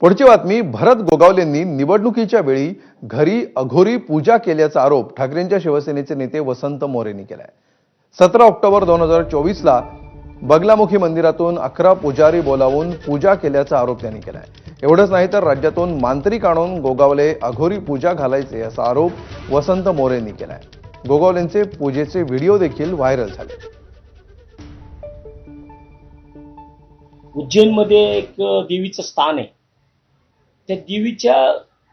पुढची बातमी भरत गोगावलेंनी निवडणुकीच्या वेळी घरी अघोरी पूजा केल्याचा आरोप ठाकरेंच्या शिवसेनेचे नेते वसंत मोरेंनी केलाय. सतरा ऑक्टोबर दोन हजार चोवीसला बगलामुखी मंदिरातून अकरा पुजारी बोलावून पूजा केल्याचा आरोप त्यांनी केलाय. एवढंच नाही तर राज्यातून मांत्रिक आणून गोगावले अघोरी पूजा घालायचे असा आरोप वसंत मोरेंनी केलाय. गोगावलेंचे पूजेचे व्हिडिओ देखील व्हायरल झाले. उज्जैनमध्ये एक देवीचं स्थान आहे. त्या देवीच्या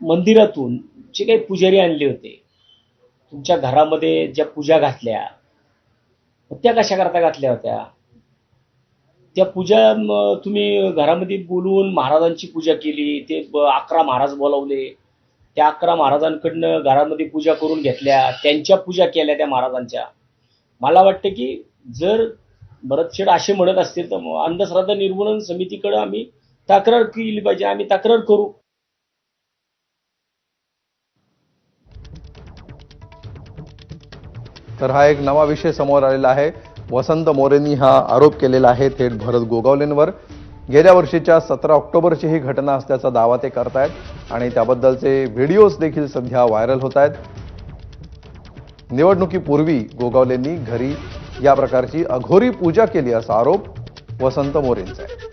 मंदिरातून जे काही पुजारी आणले होते तुमच्या घरामध्ये ज्या पूजा घातल्या त्या कशा करता घातल्या होत्या? त्या पूजा तुम्ही घरामध्ये बोलून महाराजांची पूजा केली ते अकरा महाराज बोलावले त्या अकरा महाराजांकडनं घरामध्ये पूजा करून घेतल्या त्यांच्या पूजा केल्या त्या महाराजांच्या. मला वाटतं की जर भरतशेड असे म्हणत असतील तर मग अंधश्रद्धा निर्मूलन समितीकडे आम्ही तक्रार केली पाहिजे आम्ही तक्रार करू. तर हा एक नवा विषय समोर आलेला आहे. वसंत मोरेंनी हा आरोप केलेला आहे थेट भरत गोगावलेंवर. गेल्या वर्षीच्या सतरा ऑक्टोबरची ही घटना असल्याचा दावा ते करतायत आणि त्याबद्दलचे व्हिडिओज देखील सध्या व्हायरल होत आहेत निवडणुकीपूर्वी गोगावलेंनी घरी या प्रकारची अघोरी पूजा केली असा आरोप वसंत मोरेंचा आहे.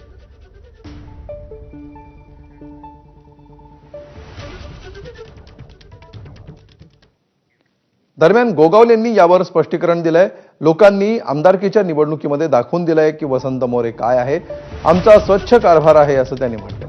दरम्यान गोगावलेंनी यावर स्पष्टीकरण दिलंय. लोकांनी आमदारकीच्या निवडणुकीमध्ये दाखवून दिलंय की वसंत मोरे काय आहे. आमचा स्वच्छ कारभार आहे असं त्यांनी म्हटलं